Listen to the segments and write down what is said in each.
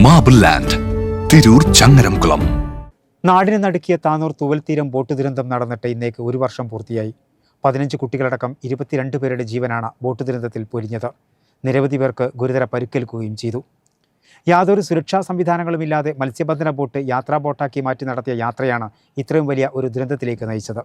Marble land Tirur Changaramkulam നാടിനെ നടുക്കിയ Tanur തൂവൽത്തീരം boat ദുരന്തം നടന്നിട്ട് ഇന്നേക്ക് ഒരു വർഷം പൂർത്തിയായി. പതിനഞ്ച് കുട്ടികളടക്കം ഇരുപത്തിരണ്ട് പേരുടെ ജീവനാണ് ബോട്ട് ദുരന്തത്തിൽ പൊരിഞ്ഞത്. നിരവധി പേർക്ക് ഗുരുതര പരിക്കേൽക്കുകയും ചെയ്തു. യാതൊരു സുരക്ഷാ സംവിധാനങ്ങളുമില്ലാതെ മത്സ്യബന്ധന ബോട്ട് യാത്രാ ബോട്ടാക്കി മാറ്റി നടത്തിയ യാത്രയാണ് ഇത്രയും വലിയ ഒരു ദുരന്തത്തിലേക്ക് നയിച്ചത്.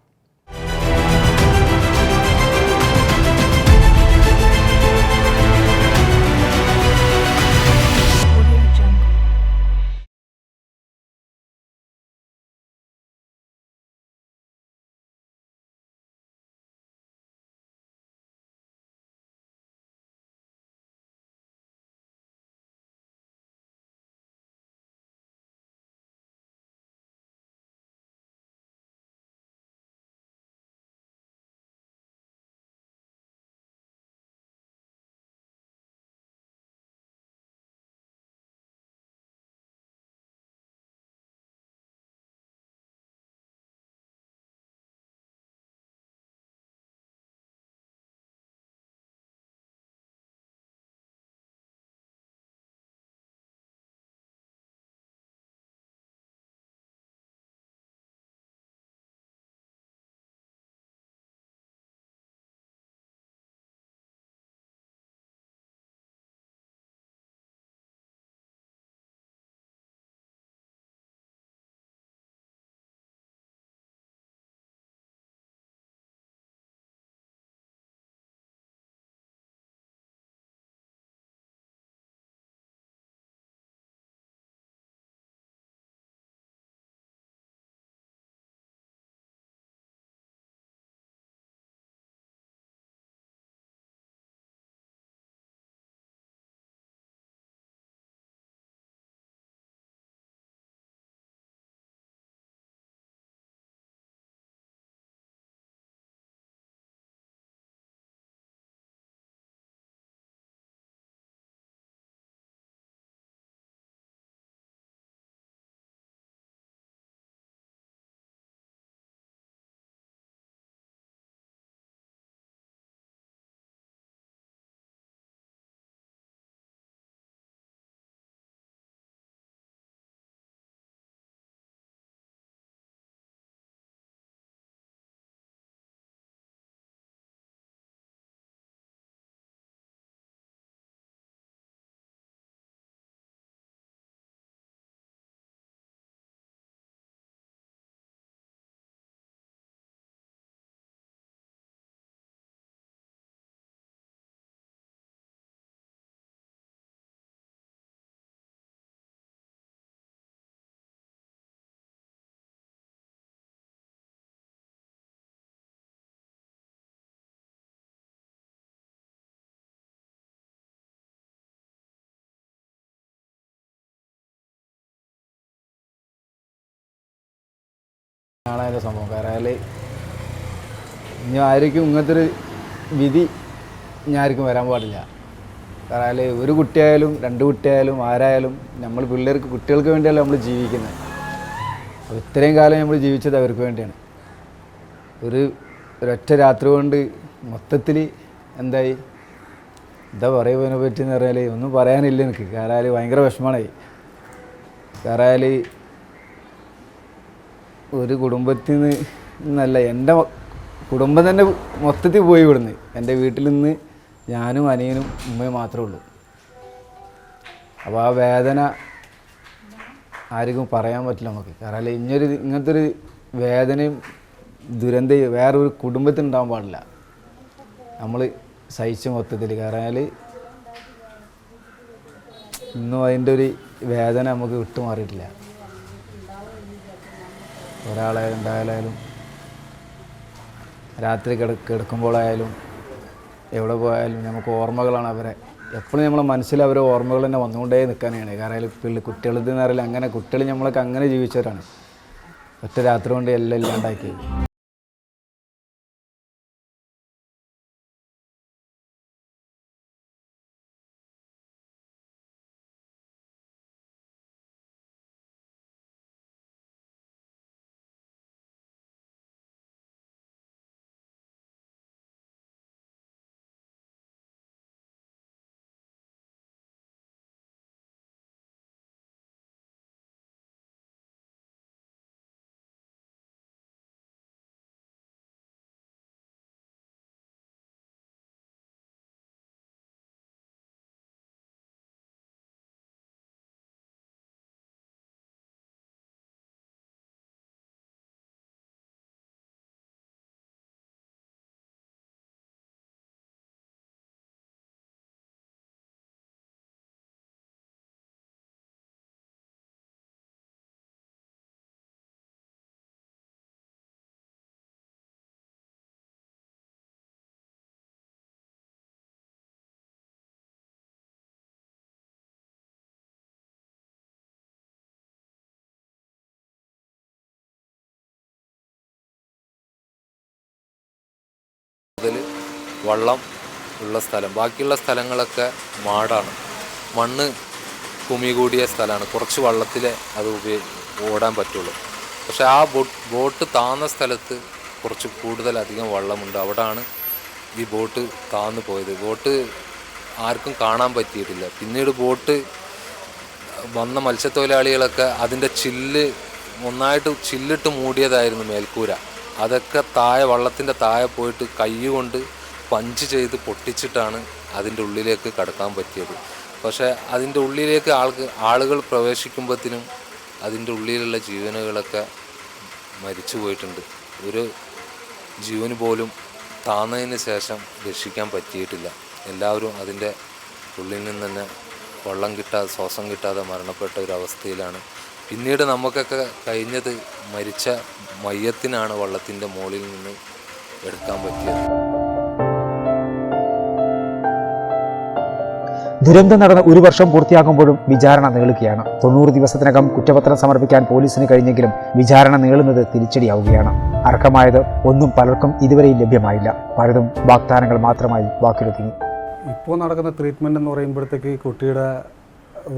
ആണ് അതിന്റെ സംഭവം. കാരണം ഇനി ആയിരിക്കും ഇങ്ങനത്തെ ഒരു വിധി ഞാൻ ആർക്കും വരാൻ പാടില്ല. കാരണം ഒരു കുട്ടിയായാലും രണ്ട് കുട്ടിയായാലും ആരായാലും നമ്മൾ പിള്ളേർക്ക് കുട്ടികൾക്ക് വേണ്ടിയല്ല നമ്മൾ ജീവിക്കുന്നത്. അപ്പോൾ ഇത്രയും കാലം നമ്മൾ ജീവിച്ചത് അവർക്ക് വേണ്ടിയാണ്. ഒരു ഒരൊറ്റ രാത്രി കൊണ്ട് മൊത്തത്തിൽ എന്തായി? എന്താ പറയുക ഇതിനെ പറ്റി എന്ന് പറഞ്ഞാൽ ഒന്നും പറയാനില്ല എനിക്ക്. കാരണം ഭയങ്കര വിഷമമായി. കാരണം ഒരു കുടുംബത്തിൽ നിന്ന് എന്നല്ല എന്റെ കുടുംബം തന്നെ മൊത്തത്തിൽ പോയി ഇവിടുന്ന്. എന്റെ വീട്ടിൽ നിന്ന് ഞാനും അനിയനും ഉമ്മയും മാത്രമേ ഉള്ളൂ. അപ്പോൾ ആ വേദന ആർക്കും പറയാൻ പറ്റില്ല നമുക്ക്. കാരണം ഇങ്ങനൊരു ഇങ്ങനത്തെ ഒരു വേദനയും ദുരന്തയും വേറൊരു കുടുംബത്തിൽ ഉണ്ടാവാൻ പാടില്ല. നമ്മൾ സഹിച്ച മൊത്തത്തിൽ കാരണം ഇന്നും അതിന്റെ ഒരു വേദന നമുക്ക് വിട്ടുമാറിയിട്ടില്ല. ഒരാളെ ഉണ്ടായാലും രാത്രി കിട കിടക്കുമ്പോഴായാലും എവിടെ പോയാലും നമുക്ക് ഓർമ്മകളാണ് അവരെ. എപ്പോഴും നമ്മളെ മനസ്സിൽ അവരെ ഓർമ്മകൾ തന്നെ വന്നുകൊണ്ടേ നിൽക്കാനാണ്. കാരണം പിള്ളി കുട്ടികളിൽ നിന്നറിയില്ല അങ്ങനെ കുട്ടികൾ നമ്മളൊക്കെ അങ്ങനെ ജീവിച്ചവരാണ്. ഒറ്റ രാത്രി കൊണ്ട് എല്ലാം ഇല്ലാണ്ടാക്കി വള്ളം ഉള്ള സ്ഥലം. ബാക്കിയുള്ള സ്ഥലങ്ങളൊക്കെ മാടാണ്. മണ്ണ് കുമി കൂടിയ സ്ഥലമാണ്. കുറച്ച് വള്ളത്തിലെ അത് ഓടാൻ പറ്റുള്ളൂ. പക്ഷെ ആ ബോട്ട് ബോട്ട് താന്ന സ്ഥലത്ത് കുറച്ച് കൂടുതലധികം വള്ളമുണ്ട്. അവിടാണ് ഈ ബോട്ട് താന്നു പോയത്. ബോട്ട് ആർക്കും കാണാൻ പറ്റിയിട്ടില്ല. പിന്നീട് ബോട്ട് വന്ന മത്സ്യത്തൊഴിലാളികളൊക്കെ അതിന്റെ ചില്ല് ഒന്നായിട്ട് ചില്ലിട്ട് മൂടിയതായിരുന്നു മേൽക്കൂര. അതൊക്കെ താഴെ വള്ളത്തിന്റെ താഴെ പോയിട്ട് കൈ കൊണ്ട് പഞ്ച് ചെയ്ത് പൊട്ടിച്ചിട്ടാണ് അതിന്റെ ഉള്ളിലേക്ക് കടക്കാൻ പറ്റിയത്. പക്ഷേ അതിന്റെ ഉള്ളിലേക്ക് ആൾക്ക് ആളുകൾ പ്രവേശിക്കുമ്പോഴത്തേനും അതിന്റെ ഉള്ളിലുള്ള ജീവനുകളൊക്കെ മരിച്ചു പോയിട്ടുണ്ട്. ഒരു ജീവന് പോലും താന്നതിന് ശേഷം രക്ഷിക്കാൻ പറ്റിയിട്ടില്ല. എല്ലാവരും അതിന്റെ ഉള്ളിൽ നിന്ന് തന്നെ വെള്ളം കിട്ടാതെ ശ്വാസം കിട്ടാതെ മരണപ്പെട്ട ഒരു അവസ്ഥയിലാണ്. പിന്നീട് നമുക്കൊക്കെ കഴിഞ്ഞത് മരിച്ച മയ്യത്തിനാണ് വള്ളത്തിന്റെ മുകളിൽ നിന്ന് എടുക്കാൻ പറ്റിയത്. ദുരന്തം നടന്ന് ഒരു വർഷം പൂർത്തിയാകുമ്പോഴും വിചാരണ നീളുകയാണ്. തൊണ്ണൂറ് ദിവസത്തിനകം കുറ്റപത്രം സമർപ്പിക്കാൻ പോലീസിന് കഴിഞ്ഞെങ്കിലും വിചാരണ നീളുന്നത് തിരിച്ചടിയാവുകയാണ്. അർഹമായത് ഒന്നും പലർക്കും ഇതുവരെയും ലഭ്യമായില്ല. പലതും വാഗ്ദാനങ്ങൾ മാത്രമായി വാക്കിലൊതുങ്ങി. ഇപ്പോൾ നടക്കുന്ന ട്രീറ്റ്മെന്റ് എന്ന് പറയുമ്പോഴത്തേക്ക് കുട്ടിയുടെ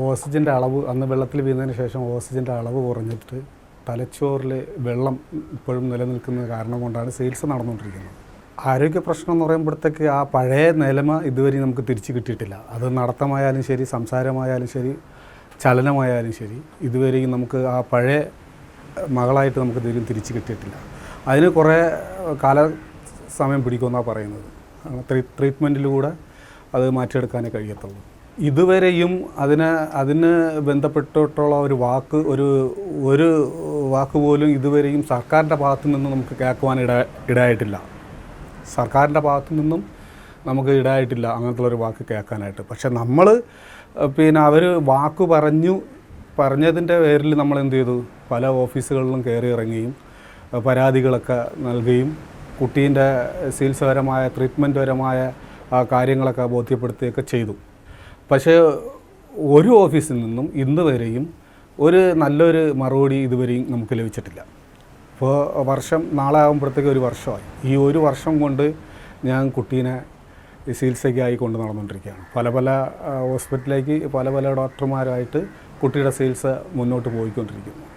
ഓക്സിജന്റെ അളവ് അന്ന് വെള്ളത്തിൽ വീണതിന് ശേഷം ഓക്സിജന്റെ അളവ് കുറഞ്ഞിട്ട് തലച്ചോറിൽ വെള്ളം ഇപ്പോഴും നിലനിൽക്കുന്ന കാരണം കൊണ്ടാണ് ചികിത്സ നടന്നുകൊണ്ടിരിക്കുന്നത്. ആരോഗ്യ പ്രശ്നം എന്ന് പറയുമ്പോഴത്തേക്ക് ആ പഴയ നിലമ ഇതുവരെ നമുക്ക് തിരിച്ചു കിട്ടിയിട്ടില്ല. അത് നടത്തമായാലും ശരി സംസാരമായാലും ശരി ചലനമായാലും ശരി ഇതുവരെയും നമുക്ക് ആ പഴയ മകളായിട്ട് നമുക്ക് ഇതുവരെയും തിരിച്ചു കിട്ടിയിട്ടില്ല. അതിന് കുറേ കാല സമയം പിടിക്കുമെന്നാണ് പറയുന്നത്. ട്രീ- ട്രീറ്റ്മെന്റിലൂടെ അത് മാറ്റിയെടുക്കാനേ കഴിയത്തുള്ളൂ. ഇതുവരെയും അതിന് അതിന് ബന്ധപ്പെട്ടിട്ടുള്ള ഒരു വാക്ക് ഒരു ഒരു വാക്ക് പോലും ഇതുവരെയും സർക്കാരിന്റെ ഭാഗത്തു നിന്ന് നമുക്ക് കേൾക്കുവാൻ ഇട ഇടയായിട്ടില്ല. സർക്കാരിന്റെ ഭാഗത്തു നിന്നും നമുക്ക് ഇടായിട്ടില്ല അങ്ങനത്തെ ഒരു വാക്ക് കേൾക്കാനായിട്ട്. പക്ഷെ നമ്മൾ പിന്നെ അവർ വാക്ക് പറഞ്ഞു പറഞ്ഞതിന്റെ പേരിൽ നമ്മൾ എന്ത് ചെയ്തു? പല ഓഫീസുകളിലും കയറി ഇറങ്ങുകയും പരാതികളൊക്കെ നൽകുകയും കുട്ടീന്റെ ചികിത്സപരമായ ട്രീറ്റ്മെന്റ്പരമായ പരമായ കാര്യങ്ങളൊക്കെ ബോധ്യപ്പെടുത്തുകയൊക്കെ ചെയ്തു. പക്ഷേ ഒരു ഓഫീസിൽ നിന്നും ഇന്ന് വരെയും ഒരു നല്ലൊരു മറുപടി ഇതുവരെയും നമുക്ക് ലഭിച്ചിട്ടില്ല. ഇപ്പോൾ വർഷം നാളെ ആകുമ്പോഴത്തേക്ക് ഒരു വർഷമായി. ഈ ഒരു വർഷം കൊണ്ട് ഞാൻ കുട്ടീനെ ചികിത്സയ്ക്കായി കൊണ്ട് നടന്നുകൊണ്ടിരിക്കുകയാണ്. പല പല ഹോസ്പിറ്റലിലേക്ക് പല പല ഡോക്ടർമാരായിട്ട് കുട്ടിയുടെ ചികിത്സ മുന്നോട്ട് പോയിക്കൊണ്ടിരിക്കുന്നു.